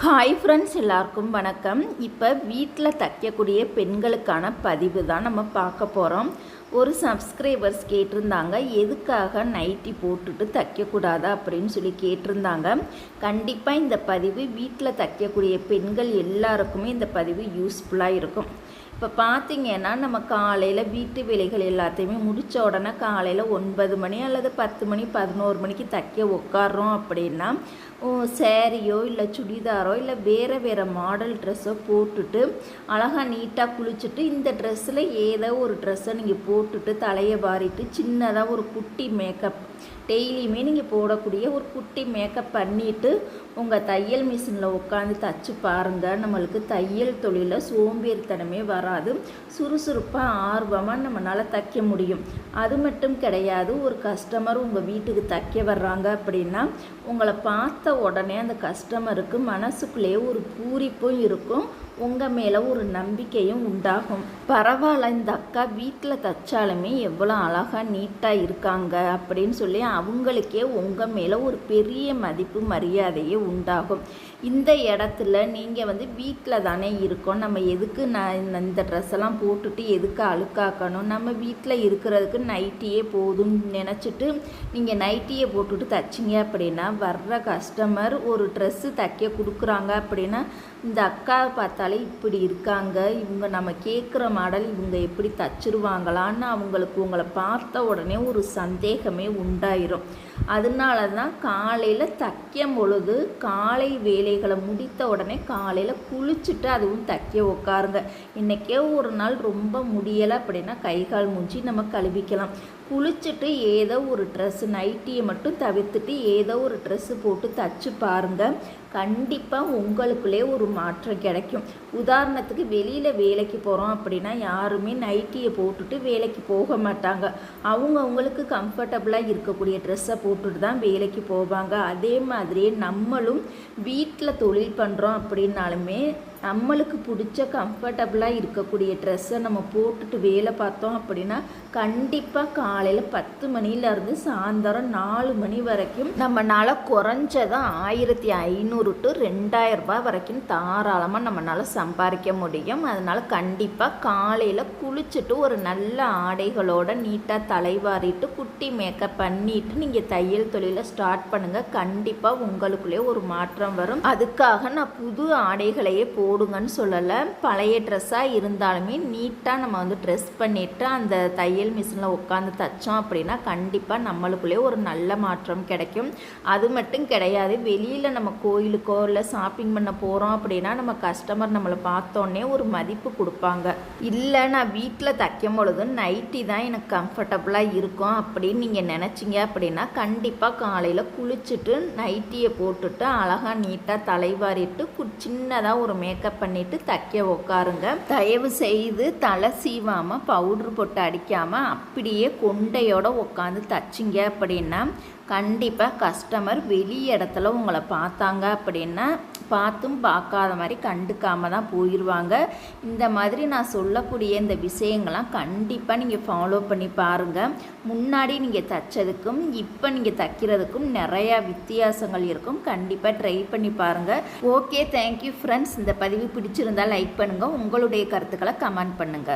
Hi friends எல்லாருக்கும் வணக்கம். இப்போ வீட்டில் தைக்கக்கூடிய பெண்களுக்கான பதிவு தான் நம்ம பார்க்க போகிறோம் ஒரு சப்ஸ்கிரைபர்ஸ் கேட்டிருந்தாங்க. எதுக்காக நைட்டி போட்டுட்டு தைக்கக்கூடாதா அப்படின்னு சொல்லி கேட்டிருந்தாங்க. கண்டிப்பாக இந்த பதிவு வீட்டில் தைக்கக்கூடிய பெண்கள் எல்லாருக்குமே இந்த பதிவு யூஸ்ஃபுல்லாக இருக்கும். இப்போ பார்த்தீங்கன்னா நம்ம காலையில் வீட்டு வேலைகள் எல்லாத்தையுமே முடித்த உடனே காலையில் ஒன்பது மணி அல்லது பத்து மணி பதினோரு மணிக்கு தைக்க உட்காரோம் அப்படின்னா சேரீயோ இல்லை சுடிதாரோ இல்லை வேறு வேறு மாடல் ட்ரெஸ்ஸோ போட்டுட்டு அழகாக நீட்டாக குளிச்சுட்டு இந்த ட்ரெஸ்ஸில் ஏதோ ஒரு ட்ரெஸ்ஸை நீங்கள் போட்டுட்டு தலையை வாரிட்டு சின்னதாக ஒரு குட்டி மேக்கப் டெய்லியுமே நீங்கள் போடக்கூடிய ஒரு குட்டி மேக்கப் பண்ணிவிட்டு உங்கள் தையல் மிஷினில் உட்காந்து தச்சு பாருங்கள் நம்மளுக்கு தையல் தொழிலில் சோம்பேறித்தனமே வராது. சுறுசுறுப்பாக ஆர்வமாக நம்மளால் தைக்க முடியும். அது மட்டும் கிடையாது ஒரு கஸ்டமர் உங்கள் வீட்டுக்கு தைக்க வர்றாங்க அப்படின்னா உங்களை பார்த்த உடனே அந்த கஸ்டமருக்கு மனசுக்குள்ளேயே ஒரு பூரிப்பும் இருக்கும். உங்கள் மேலே ஒரு நம்பிக்கையும் உண்டாகும். பரவாயில்ல இந்த அக்கா வீட்டில் தைச்சாலுமே எவ்வளோ அழகாக நீட்டாக இருக்காங்க அப்படின்னு சொல்லி அவங்களுக்கே உங்கள் மேலே ஒரு பெரிய மதிப்பு மரியாதையே உண்டாகும். இந்த இடத்துல நீங்கள் வந்து வீட்டில் தானே இருக்கோம். நம்ம எதுக்கு நான் இந்த ட்ரெஸ் எல்லாம் போட்டுட்டு எதுக்கு அழுக்காக்கணும்? நம்ம வீட்டில் இருக்கிறதுக்கு நைட்டியே போதும்னு நினச்சிட்டு நீங்கள் நைட்டியே போட்டுட்டு தைச்சிங்க அப்படின்னா வர்ற கஸ்டமர் ஒரு ட்ரெஸ்ஸு தைக்க கொடுக்குறாங்க அப்படின்னா இந்த அக்கா பார்த்தாலே இப்படி இருக்காங்க. இவங்க நம்ம கேட்குற மாடல் இவங்க எப்படி தச்சிருவாங்களான்னு அவங்களுக்கு உங்களை பார்த்த உடனே ஒரு சந்தேகமே ஆயிரும். அதனால தான் காலையில் தைக்கும் பொழுது காலை வேலைகளை முடித்த உடனே காலையில் குளிச்சுட்டு அதுவும் தைக்க உட்காருங்க இன்றைக்கே ஒரு நாள் ரொம்ப முடியலை அப்படின்னா கை கால் மூஞ்சி நம்ம கழுவிக்கலாம். குளிச்சுட்டு ஏதோ ஒரு ட்ரெஸ்ஸு நைட்டியை மட்டும் தவிர்த்துட்டு ஏதோ ஒரு ட்ரெஸ்ஸு போட்டு தச்சு பாருங்கள் கண்டிப்பாக உங்களுக்குள்ளே ஒரு மாற்றம் கிடைக்கும். உதாரணத்துக்கு வெளியில் வேலைக்கு போகிறோம் அப்படின்னா யாருமே நைட்டியை போட்டுட்டு வேலைக்கு போக மாட்டாங்க. அவங்க அவங்களுக்கு கம்ஃபர்டபுளாக இருக்கக்கூடிய ட்ரெஸ்ஸை போட்டுட்டு தான் வேலைக்கு போவாங்க. அதே மாதிரியே நம்மளும் வீட்டில் தொழில் பண்ணுறோம் அப்படின்னாலுமே நம்மளுக்கு பிடிச்ச கம்ஃபர்டபுளாக இருக்கக்கூடிய ட்ரெஸ்ஸை நம்ம போட்டுட்டு வேலை பார்த்தோம் அப்படின்னா கண்டிப்பாக காலையில் பத்து மணிலேருந்து சாயந்தரம் நாலு மணி வரைக்கும் நம்மளால் குறைஞ்சதான் ஆயிரத்தி ஐநூறு டு ரெண்டாயிரரூபா வரைக்கும் தாராளமாக நம்மளால் சம்பாதிக்க முடியும். அதனால் கண்டிப்பாக காலையில் குளிச்சுட்டு ஒரு நல்ல ஆடைகளோட நீட்டாக தலைவாரிட்டு குட்டி மேக்கப் பண்ணிட்டு நீங்கள் தையல் தொழிலை ஸ்டார்ட் பண்ணுங்கள் கண்டிப்பாக உங்களுக்குள்ளே ஒரு மாற்றம் வரும். அதுக்காக நான் புது ஆடைகளையே போ போடுங்கன்னு சொல்லலை. பழைய ட்ரெஸ்ஸாக இருந்தாலுமே நீட்டாக நம்ம வந்து ட்ரெஸ் பண்ணிவிட்டு அந்த தையல் மிஷினில் உட்காந்து தைச்சோம் அப்படின்னா கண்டிப்பாக நம்மளுக்குள்ளே ஒரு நல்ல மாற்றம் கிடைக்கும். அது மட்டும் கிடையாது வெளியில் நம்ம கோயிலுக்கோ இல்லை ஷாப்பிங் பண்ண போகிறோம் அப்படின்னா நம்ம கஸ்டமர் நம்மளை பார்த்தோன்னே ஒரு மதிப்பு கொடுப்பாங்க. இல்லை நான் வீட்டில் தைக்கும் பொழுது நைட்டி தான் எனக்கு கம்ஃபர்டபுளாக இருக்கும் அப்படின்னு நீங்கள் நினச்சிங்க அப்படின்னா கண்டிப்பாக காலையில் குளிச்சுட்டு நைட்டியை போட்டுட்டு அழகாக நீட்டாக தலைவாரிட்டு சின்னதாக ஒரு மேக்கப் மேக்கப் பண்ணிவிட்டு தைக்க உட்காருங்க தயவு செய்து தலை சீவாமல் பவுட்ரு போட்டு அடிக்காமல் அப்படியே கொண்டையோடு உட்காந்து தைச்சிங்க அப்படின்னா கண்டிப்பாக கஸ்டமர் வெளி இடத்துல உங்களை பார்த்தாங்க அப்படின்னா பார்த்தும் பார்க்காத மாதிரி கண்டுக்காமல் தான் போயிடுவாங்க இந்த மாதிரி நான் சொல்லக்கூடிய இந்த விஷயங்கள்லாம் கண்டிப்பாக நீங்கள் ஃபாலோ பண்ணி பாருங்கள் முன்னாடி நீங்கள் தைச்சதுக்கும் இப்போ நீங்கள் தைக்கிறதுக்கும் நிறையா வித்தியாசங்கள் இருக்கும். கண்டிப்பாக ட்ரை பண்ணி பாருங்கள் ஓகே தேங்க்யூ ஃப்ரெண்ட்ஸ் இந்த பதிவு பிடிச்சிருந்தால் லைக் பண்ணுங்கள் உங்களுடைய கருத்துக்களை கமெண்ட் பண்ணுங்கள்